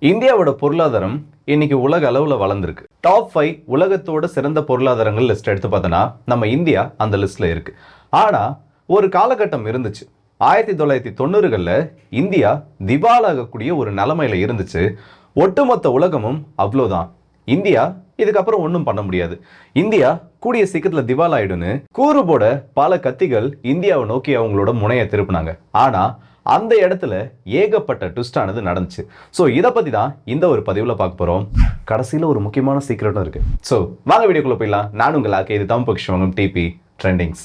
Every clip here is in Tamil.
இந்தியாவோட பொருளாதாரம் இன்னைக்கு உலக அளவில் வளர்ந்துருக்கு. டாப் ஃபைவ் உலகத்தோட சிறந்த பொருளாதாரங்கள் லிஸ்ட் எடுத்து பார்த்தோன்னா நம்ம இந்தியா அந்த லிஸ்ட்டில் இருக்கு. ஆனால் ஒரு காலகட்டம் இருந்துச்சு. ஆயிரத்தி தொள்ளாயிரத்தி தொண்ணூறுகளில் இந்தியா திவாலாகக்கூடிய ஒரு நிலமையில் இருந்துச்சு. ஒட்டுமொத்த உலகமும் அவ்வளோதான். இந்தியா இதுக்கப்புறம் ஒன்றும் பண்ண முடியாது. இந்தியா கூடிய சீக்கிரத்தில் திவால் ஆயிடுன்னு கூறு போட பல கத்திகள் இந்தியாவை நோக்கி அவங்களோட முனையை திருப்பினாங்க. ஆனால் அந்த இடத்துல ஏகப்பட்ட ட்விஸ்டானது நடந்துச்சு. ஸோ இதை பற்றி தான் இந்த ஒரு பதிவில் பார்க்க போகிறோம் கடைசியில் ஒரு முக்கியமான சீக்கிரட்டும் இருக்கு. ஸோ வாங்க வீடியோக்குள்ளே போயிடலாம். நான் உங்கள் இது தம் பக்ஷவங்கம் டிபி ட்ரெண்டிங்ஸ்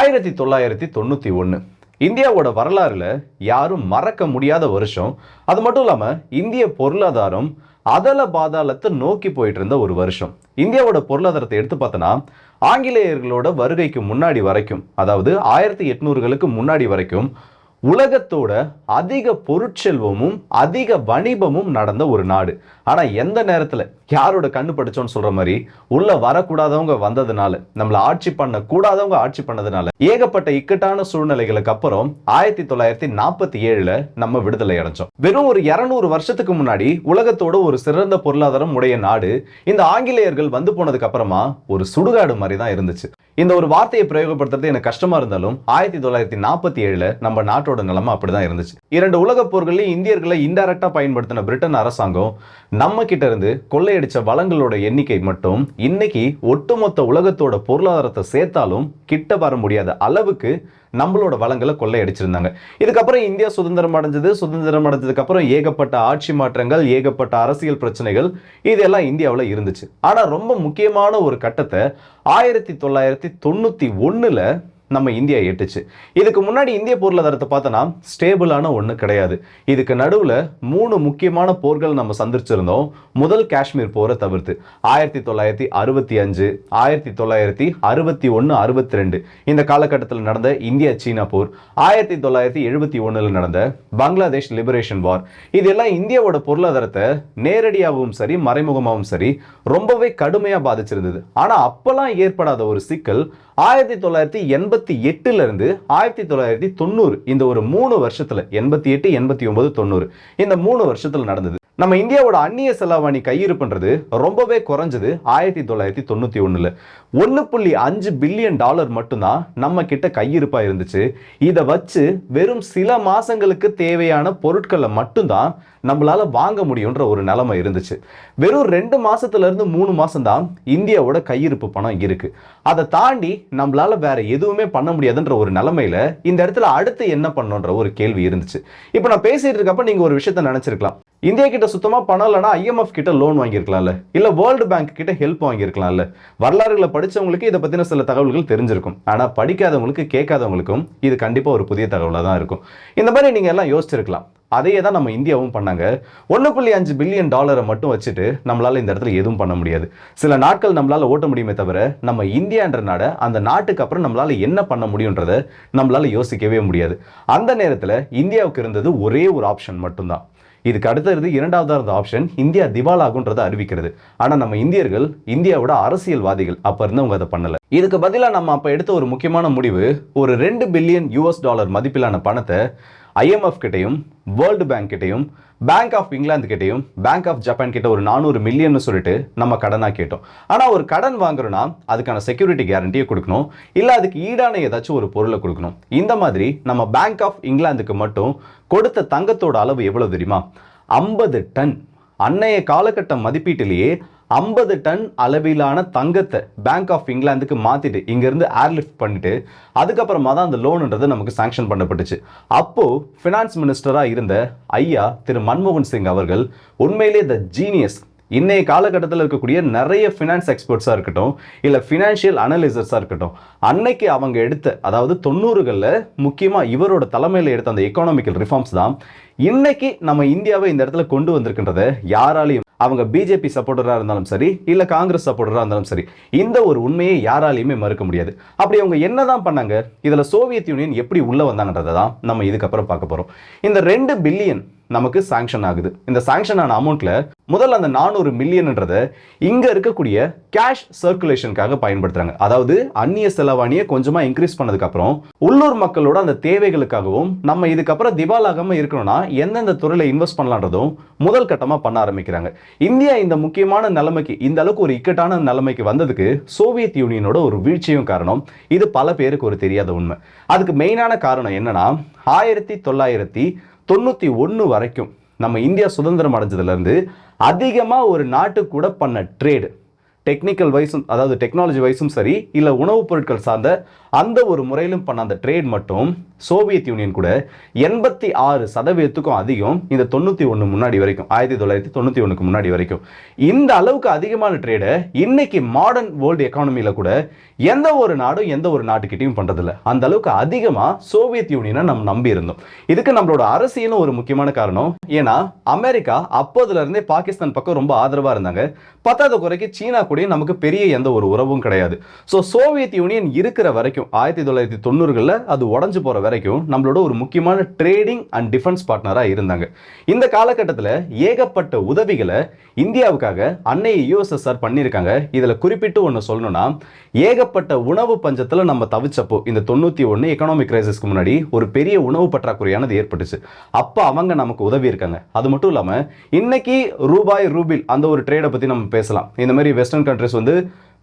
ஆயிரத்தி தொள்ளாயிரத்தி தொண்ணூற்றி ஒன்று இந்தியாவோட வரலாறுல யாரும் மறக்க முடியாத வருஷம். அது மட்டும் இல்லாமல் இந்திய பொருளாதாரம் அதல பாதாளத்தை நோக்கி போயிட்டு இருந்த ஒரு வருஷம். இந்தியாவோட பொருளாதாரத்தை எடுத்து பார்த்தோன்னா ஆங்கிலேயர்களோட வருகைக்கு முன்னாடி வரைக்கும் அதாவது ஆயிரத்தி எட்நூறுகளுக்கு முன்னாடி வரைக்கும் உலகத்தோட அதிக பொருட்செல்வமும் அதிக வணிபமும் நடந்த ஒரு நாடு. ஆனால் எந்த நேரத்தில்? யாரோட கண்ணு படிச்சோன்னு சொல்ற மாதிரி உள்ள வரக்கூடாதவங்க வந்ததுனால நம்மளை ஆட்சி பண்ண கூடாதவங்க ஆட்சி பண்ணதுனால ஏகப்பட்ட இக்கட்டான சூழ்நிலைகளுக்கு அப்புறம் ஆயிரத்தி தொள்ளாயிரத்தி நாற்பத்தி ஏழுல நம்ம விடுதலை அடைஞ்சோம். வெறும் ஒரு இருநூறு வருஷத்துக்கு முன்னாடி உலகத்தோட ஒரு சிறந்த பொருளாதாரம் உடைய நாடு இந்த ஆங்கிலேயர்கள் வந்து போனதுக்கு அப்புறமா ஒரு சுடுகாடு மாதிரி தான் இருந்துச்சு. இந்த ஒரு வார்த்தையை பிரயோகப்படுத்துறது எனக்கு கஷ்டமா இருந்தாலும் ஆயிரத்தி தொள்ளாயிரத்தி நாற்பத்தி ஏழுல நம்ம நாட்டோட நிலைமை அப்படிதான் இருந்துச்சு. இரண்டு உலக போர்களையும் இந்தியர்களை இன்டைரக்டா பயன்படுத்தின பிரிட்டன் அரசாங்கம் நம்ம கிட்ட இருந்து கொள்ளையடிச்ச வளங்களோட எண்ணிக்கை மட்டும் இன்னைக்கு ஒட்டுமொத்த உலகத்தோட பொருளாதாரத்தை சேர்த்தாலும் கிட்ட வர முடியாத அளவுக்கு நம்மளோட வளங்களை கொள்ளையடிச்சிருந்தாங்க. இதுக்கப்புறம் இந்தியா சுதந்திரம் அடைஞ்சது சுதந்திரம் அடைஞ்சதுக்கு அப்புறம் ஏகப்பட்ட ஆட்சி மாற்றங்கள் ஏகப்பட்ட அரசியல் பிரச்சனைகள் இதெல்லாம் இந்தியாவில் இருந்துச்சு. ஆனால் ரொம்ப முக்கியமான ஒரு கட்டத்தை ஆயிரத்தி தொள்ளாயிரத்தி தொண்ணூற்றி ஒன்றில் நம்ம இந்தியா எட்டுச்சு. இதுக்கு முன்னாடி இந்திய பொருளாதாரத்தை பார்த்தோன்னா ஸ்டேபிளான ஒன்று கிடையாது. இதுக்கு நடுவில் மூணு முக்கியமான போர்கள் நம்ம சந்திச்சிருந்தோம். முதல் காஷ்மீர் போரை தவிர்த்து ஆயிரத்தி தொள்ளாயிரத்தி அறுபத்தி அஞ்சு ஆயிரத்தி தொள்ளாயிரத்தி அறுபத்தி ஒன்று அறுபத்தி ரெண்டு இந்த காலகட்டத்தில் நடந்த இந்தியா சீனா போர் ஆயிரத்தி தொள்ளாயிரத்தி எழுபத்தி ஒன்றில் நடந்த பங்களாதேஷ் லிபரேஷன் வார் இதெல்லாம் இந்தியாவோட பொருளாதாரத்தை நேரடியாகவும் சரி மறைமுகமாகவும் சரி ரொம்பவே கடுமையாக பாதிச்சிருந்தது. ஆனால் அப்போல்லாம் ஏற்படாத ஒரு சிக்கல் ஆயிரத்தி தொள்ளாயிரத்தி எண்பத்தி எட்டுல இருந்து ஆயிரத்தி தொள்ளாயிரத்தி தொண்ணூறு இந்த ஒரு மூணு வருஷத்துல எண்பத்தி எட்டு எண்பத்தி ஒன்பது தொண்ணூறு இந்த மூணு வருஷத்துல நடந்தது. நம்ம இந்தியாவோட அந்நிய செலாவணி கையிருப்புன்றது ரொம்பவே குறைஞ்சது ஆயிரத்தி தொள்ளாயிரத்தி தொண்ணூற்றி ஒன்றில் ஒன்று புள்ளி அஞ்சு பில்லியன் டாலர் மட்டும்தான் நம்ம கிட்ட கையிருப்பாக இருந்துச்சு. இதை வச்சு வெறும் சில மாதங்களுக்கு தேவையான பொருட்களை மட்டும்தான் நம்மளால வாங்க முடியுன்ற ஒரு நிலைமை இருந்துச்சு. வெறும் ரெண்டு மாதத்துலேருந்து மூணு மாதம்தான் இந்தியாவோட கையிருப்பு பணம் இருக்குது அதை தாண்டி நம்மளால் வேற எதுவுமே பண்ண முடியாதுன்ற ஒரு நிலமையில் இந்த இடத்துல அடுத்து என்ன பண்ணணுன்ற ஒரு கேள்வி இருந்துச்சு. இப்போ நான் பேசிகிட்டு இருக்கப்ப நீங்கள் ஒரு விஷயத்த நினச்சிருக்கலாம். இந்தியா கிட்ட சுத்தமா பணம் இல்லைனா ஐஎம்எஃப் கிட்ட லோன் வாங்கியிருக்கலாம்ல. இல்ல வேர்ல்டு பேங்க் கிட்ட ஹெல்ப் வாங்கியிருக்கலாம்ல. வரலாறுகளை படிச்சவங்களுக்கு இதை பத்தின சில தகவல்கள் தெரிஞ்சிருக்கும். ஆனா படிக்காதவங்களுக்கு கேட்காதவங்களுக்கும் இது கண்டிப்பா ஒரு புதிய தகவலாக தான் இருக்கும். இந்த மாதிரி நீங்க எல்லாம் யோசிச்சிருக்கலாம். அதையே தான் நம்ம இந்தியாவும் பண்ணாங்க. ஒன்று புள்ளி அஞ்சு பில்லியன் டாலரை மட்டும் வச்சுட்டு நம்மளால் இந்த இடத்துல எதுவும் பண்ண முடியாது. சில நாட்கள் நம்மளால் ஓட்ட முடியுமே தவிர நம்ம இந்தியான்ற நாட அந்த நாட்டுக்கு அப்புறம் நம்மளால் என்ன பண்ண முடியுன்றதை நம்மளால யோசிக்கவே முடியாது. அந்த நேரத்தில் இந்தியாவுக்கு இருந்தது ஒரே ஒரு ஆப்ஷன் மட்டும்தான். இதுக்கு அடுத்தது இரண்டாவதா ஆப்ஷன் இந்தியா திவாலாகுன்றதை அறிவிக்கிறது. ஆனா நம்ம இந்தியர்கள் இந்தியாவோட அரசியல்வாதிகள் அப்ப இருந்தவங்க அதை பண்ணல. இதுக்கு பதிலா நம்ம அப்ப எடுத்த ஒரு முக்கியமான முடிவு ஒரு ரெண்டு பில்லியன் யூஎஸ் டாலர் மதிப்பிலான பணத்தை ஐஎம்எஃப் கிட்டையும் வேர்ல்டு பேங்க் கிட்டையும் பேங்க் ஆஃப் இங்கிலாந்து கிட்டையும் பேங்க் ஆஃப் ஜப்பான் கிட்ட ஒரு நானூறு மில்லியன் சொல்லிட்டு நம்ம கடனாக கேட்டோம். ஆனால் ஒரு கடன் வாங்குறோன்னா அதுக்கான செக்யூரிட்டி கேரண்டியை கொடுக்கணும். இல்லை அதுக்கு ஈடான ஏதாச்சும் ஒரு பொருளை கொடுக்கணும். இந்த மாதிரி நம்ம பேங்க் ஆஃப் இங்கிலாந்துக்கு மட்டும் கொடுத்த தங்கத்தோட அளவு எவ்வளோ தெரியுமா? ஐம்பது டன். அன்னைய காலகட்ட மதிப்பீட்டிலேயே ஐம்பது டன் அளவிலான தங்கத்தை பேங்க் ஆஃப் இங்கிலாந்துக்கு மாற்றிட்டு இங்கேருந்து ஏர்லிஃப்ட் பண்ணிட்டு அதுக்கப்புறமா தான் அந்த லோனுன்றது நமக்கு சாங்ஷன் பண்ணப்பட்டுச்சு. அப்போது ஃபினான்ஸ் மினிஸ்டராக இருந்த ஐயா திரு மன்மோகன் சிங் அவர்கள் உண்மையிலே த ஜீனியஸ் இன்றைய காலகட்டத்தில் இருக்கக்கூடிய நிறைய ஃபினான்ஸ் எக்ஸ்பர்ட்ஸாக இருக்கட்டும் இல்லை ஃபினான்ஷியல் அனலிசர்ஸாக இருக்கட்டும் அன்னைக்கு அவங்க எடுத்த அதாவது தொண்ணூறுகளில் முக்கியமாக இவரோட தலைமையில் எடுத்த அந்த எக்கனாமிக்கல் ரிஃபார்ம்ஸ் தான் இன்னைக்கு நம்ம இந்தியாவை இந்த இடத்துல கொண்டு வந்திருக்கின்றத யாராலையும் அவங்க பிஜேபி சப்போர்ட்டராக இருந்தாலும் சரி இல்லை காங்கிரஸ் சப்போர்ட்டராக இருந்தாலும் சரி இந்த ஒரு உண்மையை யாராலையுமே மறுக்க முடியாது. அப்படி அவங்க என்னதான் பண்ணாங்க? இதில் சோவியத் யூனியன் எப்படி உள்ளே வந்தாங்கன்றதை தான் நம்ம இதுக்கப்புறம் பார்க்க போகிறோம் இந்த ரெண்டு பில்லியன் நமக்கு சாங்ஷன் ஆகுது. இந்த சாங்ஷன் ஆன அமௌண்ட்ல முதல்ல அந்த நானூறு மில்லியன்ன்றதை இங்க இருக்கக்கூடிய கேஷ் சர்க்குலேஷனுக்காக பயன்படுத்துறாங்க. அதாவது அந்நிய செலவாணியை கொஞ்சமா இன்க்ரீஸ் பண்ணதுக்கு அப்புறம் உள்ளூர் மக்களோட அந்த தேவைகளுக்காகவும் நம்ம இதுக்கப்புறம் திவாலாகாம இருக்கணும்னா எந்தெந்த துறையில இன்வெஸ்ட் பண்ணலான்றதும் முதல் கட்டமா பண்ண ஆரம்பிக்கிறாங்க. இந்தியா இந்த முக்கியமான நிலைமைக்கு இந்த அளவுக்கு ஒரு இக்கட்டான நிலைமைக்கு வந்ததுக்கு சோவியத் யூனியனோட ஒரு வீழ்ச்சியும் காரணம். இது பல பேருக்கு ஒரு தெரியாத உண்மை. அதுக்கு மெயினான காரணம் என்னன்னா ஆயிரத்தி தொள்ளாயிரத்தி தொண்ணூற்றி ஒன்று வரைக்கும் நம்ம இந்தியா சுதந்திரம் அடைஞ்சதுலேருந்து அதிகமாக ஒரு நாட்டு கூட பண்ண ட்ரேடு டெக்னிக்கல் வைஸும் அதாவது டெக்னாலஜி வைஸும் சரி இல்லை உணவுப் பொருட்கள் சார்ந்த அந்த ஒரு முறையிலும் பண்ண அந்த ட்ரேட் மட்டும் சோவியத் யூனியன் கூட எண்பத்தி ஆறு சதவீதத்துக்கும் அதிகம் இந்த தொண்ணூற்றி ஒன்று முன்னாடி வரைக்கும் ஆயிரத்தி தொள்ளாயிரத்தி தொண்ணூற்றி ஒன்றுக்கு முன்னாடி வரைக்கும். இந்த அளவுக்கு அதிகமான ட்ரேடை இன்னைக்கு மாடர்ன் வேர்ல்டு எக்கானமியில் கூட எந்த ஒரு நாடும் எந்த ஒரு நாட்டுக்கிட்டையும் பண்ணுறதில்ல அந்த அளவுக்கு அதிகமாக சோவியத் யூனியனை நம்ம நம்பி இருந்தோம். இதுக்கு நம்மளோட அரசியலும் ஒரு முக்கியமான காரணம். ஏன்னா அமெரிக்கா அப்போதுல இருந்தே பாகிஸ்தான் பக்கம் ரொம்ப ஆதரவாக இருந்தாங்க. பத்தாவது குறைக்கு சீனா கூட நமக்கு பெரிய எந்த ஒரு உறவும் கிடையாது. ஸோ சோவியத் யூனியன் இருக்கிற வரைக்கும் ஆயிரத்தி தொள்ளாயிரத்தி தொண்ணூறுகளில் அது உடஞ்சு போகிற வரைக்கும் நம்மளோட ஒரு முக்கியமான ட்ரேடிங் அண்ட் டிஃபென்ஸ் பார்ட்னராக இருந்தாங்க. இந்த காலகட்டத்தில் ஏகப்பட்ட உதவிகளை இந்தியாவுக்காக அன்னைய யூஎஸ்எஸ்ஆர் பண்ணியிருக்காங்க. இதில் குறிப்பிட்டு ஒன்று சொல்லணும்னா ஏகப்பட்ட உணவு பஞ்சத்தில் நம்ம தவிச்சப்போ இந்த தொண்ணூற்றி ஒன்று எக்கனாமிக் கிரைசிஸ்க்கு முன்னாடி ஒரு பெரிய உணவு பற்றாக்குறையானது ஏற்பட்டுச்சு. அப்போ அவங்க நமக்கு உதவி இருக்காங்க. அது மட்டும் இல்லாமல் இன்னைக்கு ரூபாய் ரூபில் அந்த ஒரு ட்ரேடை பற்றி நம்ம பேசலாம். இந்த மாதிரி வெஸ்டர்ன் கண்ட்ரிஸ் வந்து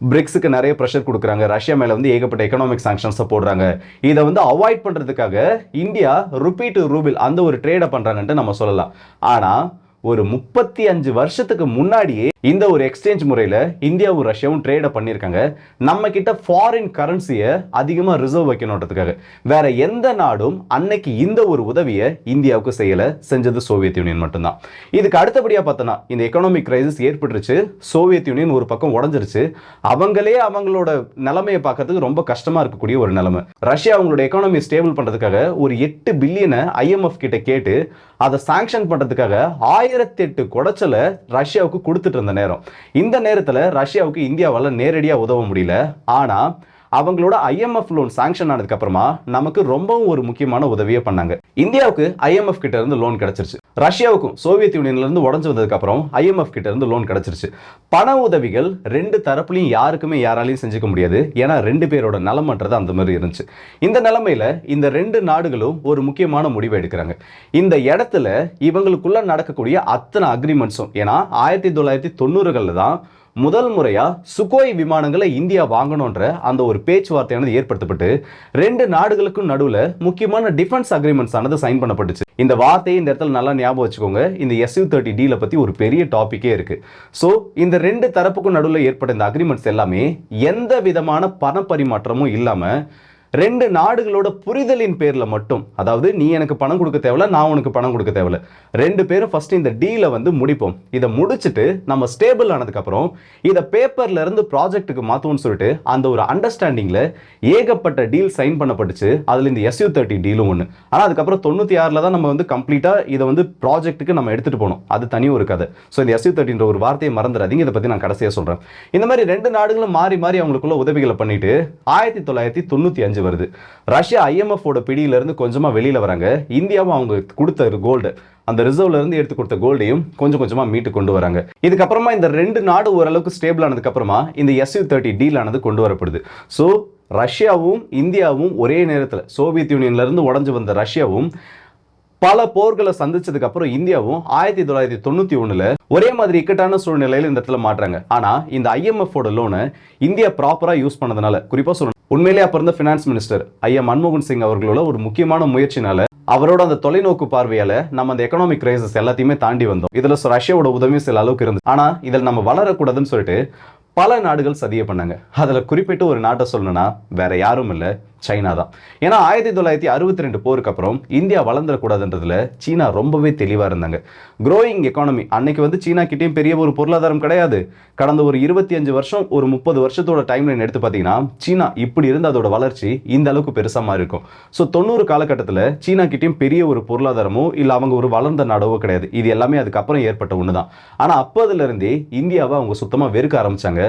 பிரிக்ஸுக்கு நிறைய ப்ரெஷர் கொடுக்குறாங்க. ரஷ்யா மேலே வந்து ஏகப்பட்ட எக்கனாமிக் சாங்ஷன்ஸை போடுறாங்க. இதை வந்து அவாய்ட் பண்ணுறதுக்காக இந்தியா ருபி டு ரூபில் அந்த ஒரு ட்ரேடை பண்ணுறாங்கன்ட்டு நம்ம சொல்லலாம். ஆனால் ஒரு முப்பத்தி அஞ்சு வருஷத்துக்கு முன்னாடியே இந்த ஒரு எக்ஸ்சேஞ்ச் முறையில் இந்தியாவும் ரஷ்யாவும் ட்ரேடை பண்ணியிருக்காங்க. நம்ம கிட்ட ஃபாரின் கரன்சியை அதிகமாக ரிசர்வ் வைக்கணுன்றதுக்காக. வேற எந்த நாடும் அன்னைக்கு இந்த ஒரு உதவியை இந்தியாவுக்கு செய்யலை. செஞ்சது சோவியத் யூனியன் மட்டும்தான். இதுக்கு அடுத்தபடியாக பார்த்தோன்னா இந்த எக்கனாமிக் கிரைசிஸ் ஏற்பட்டுருச்சு. சோவியத் யூனியன் ஒரு பக்கம் உடஞ்சிருச்சு. அவங்களே அவங்களோட நிலைமையை பார்க்கறதுக்கு ரொம்ப கஷ்டமாக இருக்கக்கூடிய ஒரு நிலைமை. ரஷ்யா அவங்களோட எக்கானமி ஸ்டேபிள் பண்ணுறதுக்காக ஒரு எட்டு பில்லியனை ஐஎம்எஃப் கிட்ட கேட்டு அதை சாங்ஷன் பண்ணுறதுக்காக ஆயிரத்தி எட்டு குடைச்சலை ரஷ்யாவுக்கு கொடுத்துட்டு இருந்தாங்க. நேரம். இந்த நேரத்தில் ரஷ்யாவுக்கு இந்தியாவால் நேரடியாக உதவ முடியல. ஆனால் அவங்களோட ஐஎம்எஃப் லோன் சாங்ஷன் ஆனதுக்கு அப்புறமா நமக்கு ரொம்பவும் ஒரு முக்கியமான உதவியை பண்ணாங்க. இந்தியாவுக்கு ஐஎம்எஃப் கிட்ட இருந்து லோன் கிடைச்சிருச்சு. ரஷ்யாவுக்கும் சோவியத் யூனியன்ல இருந்து உடஞ்சு வந்ததுக்கு அப்புறம் ஐஎம்எஃப் கிட்ட இருந்து லோன் கிடைச்சிருச்சு. பண உதவிகள் ரெண்டு தரப்புலையும் யாருக்குமே யாராலையும் செஞ்சுக்க முடியாது. ஏன்னா ரெண்டு பேரோட நலமன்றது அந்த மாதிரி இருந்துச்சு. இந்த நிலைமையில இந்த ரெண்டு நாடுகளும் ஒரு முக்கியமான முடிவை எடுக்கிறாங்க. இந்த இடத்துல இவங்களுக்குள்ள நடக்கக்கூடிய அத்தனை அக்ரிமெண்ட்ஸும் ஏன்னா ஆயிரத்தி தொள்ளாயிரத்தி தொண்ணூறுகளில் தான் முதல் முறையாக சுகோய் விமானங்களை இந்தியா வாங்கணுன்ற அந்த ஒரு பேச்சுவார்த்தையானது ஏற்படுத்தப்பட்டு ரெண்டு நாடுகளுக்கும் நடுவில் முக்கியமான டிஃபென்ஸ் அக்ரிமெண்ட்ஸ் ஆனது சைன் பண்ணப்பட்டுச்சு. இந்த வார்த்தையை இந்த இடத்துல நல்லா ஞாபகம் வச்சுக்கோங்க. இந்த எஸ்யூ தேர்ட்டி டீல பற்றி ஒரு பெரிய டாப்பிக்கே இருக்கு. ஸோ இந்த ரெண்டு தரப்புக்கும் நடுவில் ஏற்பட்ட இந்த அக்ரிமெண்ட்ஸ் எல்லாமே எந்த விதமான பண பரிமாற்றமும் இல்லாமல் ரெண்டு நாடுகளோட புரிதலின் பேரில் மட்டும். அதாவது நீ எனக்கு பணம் கொடுக்க தேவையில்ல நான் உனக்கு பணம் கொடுக்க தேவையில்ல. ரெண்டு பேரும் ஃபர்ஸ்ட் இந்த டீலை வந்து முடிப்போம். இதை முடிச்சுட்டு நம்ம ஸ்டேபிள் ஆனதுக்கப்புறம் இதை பேப்பர்லேருந்து ப்ராஜெக்ட்டுக்கு மாற்றுவோம்னு சொல்லிட்டு அந்த ஒரு அண்டர்ஸ்டாண்டிங்கில் ஏகப்பட்ட டீல் சைன் பண்ணப்பட்டுச்சு. அதில் இந்த எஸ்யூ தேர்ட்டி டீலும் ஒன்று ஆனால் அதுக்கப்புறம் தொண்ணூற்றி ஆறில் தான் நம்ம வந்து கம்ப்ளீட்டாக இதை வந்து ப்ராஜெக்ட்டுக்கு நம்ம எடுத்துட்டு போனோம். அது தனி ஒரு கதை. ஸோ இந்த எஸ்யூ தேர்ட்டின்ற ஒரு வார்த்தையை மறந்துடாதீங்க. இதை பற்றி நான் கடைசியாக சொல்கிறேன் இந்த மாதிரி ரெண்டு நாடுகளும் மாறி மாறி அவங்களுக்குள்ள உதவிகளை பண்ணிட்டு ஆயிரத்தி தொள்ளாயிரத்தி தொண்ணூற்றி அஞ்சு வருது. ரஷ்யா IMF பிடியிலேருந்து கொஞ்சமாக வெளியில் வராங்க. இந்தியாவும் அவங்க கொடுத்த கோல்டு அந்த ரிசர்வ்ல இருந்து எடுத்து கொடுத்த கோல்டையும் கொஞ்சம் கொஞ்சமா மீட்டு கொண்டு வராங்க. இதுக்கப்புறமா இந்த ரெண்டு நாடு ஓரளவுக்கு ஸ்டேபிள் ஆனதுக்கு அப்புறமா இந்த எஸ்யூ தேர்ட்டி டீல் ஆனது கொண்டு வரப்படுது. ஸோ ரஷ்யாவும் இந்தியாவும் ஒரே நேரத்தில் சோவியத் யூனியன்ல இருந்து உடஞ்சு வந்த ரஷ்யாவும் பல போர்களை சந்திச்சதுக்கு அப்புறம் இந்தியாவும் ஆயிரத்தி தொள்ளாயிரத்தி தொண்ணூத்தி ஒண்ணுல ஒரே மாதிரி இக்கட்டான சூழ்நிலையில இந்த இடத்துல மாட்டுறாங்க. ஆனா இந்த ஐஎம்எஃப்போட லோனை இந்தியா ப்ராப்பரா யூஸ் பண்ணதுனால குறிப்பா சொல்லணும். உண்மையிலே அப்ப இருந்த ஃபினான்ஸ் மினிஸ்டர் ஐயா மன்மோகன் சிங் அவர்களோட ஒரு முக்கியமான முயற்சினால அவரோட அந்த தொலைநோக்கு பார்வையால நம்ம அந்த எக்கனாமிக் கிரைசஸ் எல்லாத்தையுமே தாண்டி வந்தோம். இதுல ரஷ்யாவோட உதவியும் சில அளவுக்கு இருந்தது. ஆனா இதில் நம்ம வளரக்கூடாதுன்னு சொல்லிட்டு பல நாடுகள் சதியை பண்ணாங்க. அதில் குறிப்பிட்டு ஒரு நாட்டை சொல்லணும்னா வேற யாரும் இல்லை. சைனா தான் ஏன்னா ஆயிரத்தி தொள்ளாயிரத்தி அறுபத்தி ரெண்டு போருக்கு அப்புறம் இந்தியா வளர்ந்துடக்கூடாதுன்றதுல சீனா ரொம்பவே தெளிவாக இருந்தாங்க. க்ரோயிங் எக்கானமி அன்னைக்கு வந்து சீனா கிட்டேயும் பெரிய ஒரு பொருளாதாரம் கிடையாது. கடந்த ஒரு இருபத்தி அஞ்சு வருஷம் ஒரு முப்பது வருஷத்தோட டைம் லைன் எடுத்து பார்த்தீங்கன்னா சீனா இப்படி இருந்து அதோட வளர்ச்சி இந்த அளவுக்கு பெருசாக மாதிரி இருக்கும். ஸோ தொண்ணூறு காலகட்டத்தில் சீனா கிட்டேயும் பெரிய ஒரு பொருளாதாரமோ இல்லை அவங்க ஒரு வளர்ந்த நாடோ கிடையாது. இது எல்லாமே அதுக்கப்புறம் ஏற்பட்ட ஒன்று தான் ஆனால் அப்போதுலேருந்தே இந்தியாவை அவங்க சுத்தமாக வெறுக்க ஆரம்பிச்சாங்க.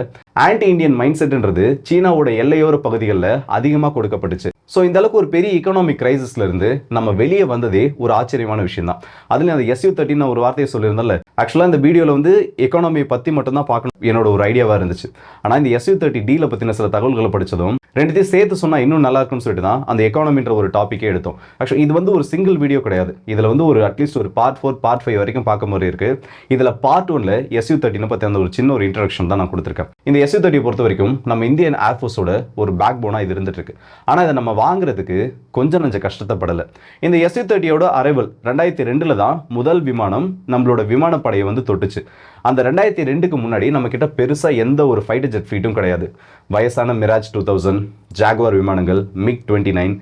ஆன்டி இந்தியன் மைண்ட் செட்ன்றது சீனாவோட எல்லையோர பகுதிகளில் அதிகமாக கொடுக்க தேவைப்பட்டுச்சு ஸோ இந்த அளவுக்கு ஒரு பெரிய இக்கனாமிக் கிரைசிஸ்ல இருந்து நம்ம வெளியே வந்ததே ஒரு ஆச்சரியமான விஷயம் தான் அதுல அந்த எஸ்யூ தேர்ட்டின்னு ஒரு வார்த்தையை சொல்லியிருந்தால ஆக்சுவலாக இந்த வீடியோவில் வந்து எக்கானமியை பற்றி மட்டும்தான் பார்க்கணும். என்னோட ஒரு ஐடியாவாக இருந்துச்சு. ஆனால் இந்த எஸ்யூ தேர்ட்டி டீல பற்றின சில தகவல்களை படிச்சதும் ரெண்டுத்தையும் சேர்த்து சொன்னால் இன்னும் நல்லா இருக்கும்னு சொல்லிட்டு தான் அந்த எக்கானமின்ற ஒரு டாப்பிக்கே எடுத்தோம். ஆக்சுவலி இது வந்து ஒரு சிங்கிள் வீடியோ கிடையாது. இதில் வந்து ஒரு அட்லீஸ்ட் ஒரு பார்ட் ஃபோர் பார்ட் ஃபைவ் வரைக்கும் பார்க்க மாதிரி இருக்கு. இதில் பார்ட் ஒன்ல எஸ்யூ தேர்ட்டினை பற்றி அந்த ஒரு சின்ன ஒரு இன்ட்ரடக்ஷன் தான் நான் கொடுத்துருக்கேன். இந்த எஸ்யூ தேர்ட்டியை பொறுத்த வரைக்கும் நம்ம இந்தியன் ஏர்ஃபோர்ஸோட ஒரு பேக் போனாக இது இருந்துட்டு இருக்கு. ஆனால் இதை நம்ம வாங்குறதுக்கு கொஞ்சம் நஞ்ச கஷ்டத்தைப்படலை. இந்த எஸ்யூ தேர்ட்டியோட அரைவல் ரெண்டாயிரத்தி ரெண்டில் தான் முதல் விமானம் நம்மளோட விமானப்படையை வந்து தொட்டுச்சு. அந்த ரெண்டாயிரத்தி ரெண்டுக்கு முன்னாடி நம்ம கிட்ட பெருசாக எந்த ஒரு ஃபைட்டர் ஜெட் ஃபீட்டும் கிடையாது. வயசான மிராஜ் டூ தௌசண்ட் ஜாகுவார் விமானங்கள் MiG twenty nine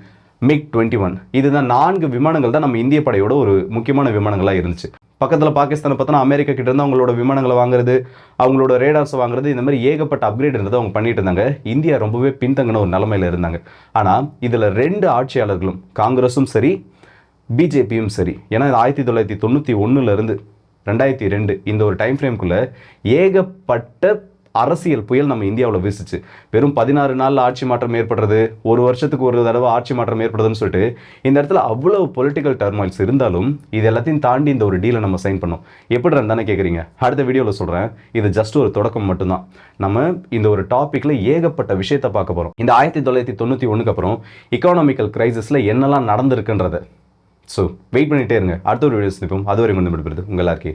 MiG twenty one இதுதான் நான்கு விமானங்கள் தான் நம்ம இந்திய படையோட ஒரு முக்கியமான விமானங்களாக இருந்துச்சு. பக்கத்தில் பாகிஸ்தானை பார்த்தோன்னா அமெரிக்கா கிட்ட இருந்து அவங்களோட விமானங்களை வாங்குறது அவங்களோட ரேடார்ஸ் வாங்குறது இந்த மாதிரி ஏகப்பட்ட அப்கிரேட் இருந்தது அவங்க பண்ணிட்டு இருந்தாங்க. இந்தியா ரொம்பவே பின்தங்கின ஒரு நிலமையில இருந்தாங்க. ஆனால் இதில் ரெண்டு ஆட்சியாளர்களும் காங்கிரஸும் சரி பிஜேபியும் சரி ஏன்னா இது ஆயிரத்தி தொள்ளாயிரத்தி தொண்ணூற்றி ஒன்றுலேருந்து ரெண்டாயிரத்தி ரெண்டு இந்த ஒரு டைம் ஃப்ரேம்குள்ளே ஏகப்பட்ட அரசியல் புயல் நம்ம இந்தியாவில் வீசிச்சு. வெறும் பதினாறு நாளில் ஆட்சி மாற்றம் ஏற்படுறது ஒரு வருஷத்துக்கு ஒரு தடவை ஆட்சி மாற்றம் ஏற்படுதுன்னு சொல்லிட்டு இந்த இடத்துல அவ்வளவு பொலிட்டிக்கல் டர்மாயில்ஸ் இருந்தாலும் இது எல்லாத்தையும் தாண்டி இந்த ஒரு டீலை நம்ம சைன் பண்ணோம். எப்படி தானே கேட்குறீங்க அடுத்த வீடியோவில் சொல்கிறேன் இது ஜஸ்ட் ஒரு தொடக்கம் மட்டும்தான். நம்ம இந்த ஒரு டாப்பிக்கில் ஏகப்பட்ட விஷயத்தை பார்க்க போகிறோம் இந்த ஆயிரத்தி தொள்ளாயிரத்தி தொண்ணூற்றி ஒன்றுக்கு அப்புறம் எக்கானாமிக்கல் கிரைசிஸில் என்னெல்லாம் நடந்திருக்குன்றத. ஸோ வெயிட் பண்ணிட்டே இருங்க. அடுத்த ஒரு வீடியோ சந்திப்போம். அதுவரை கொண்டு விடுபடுது உங்கள் எல்லாருக்கே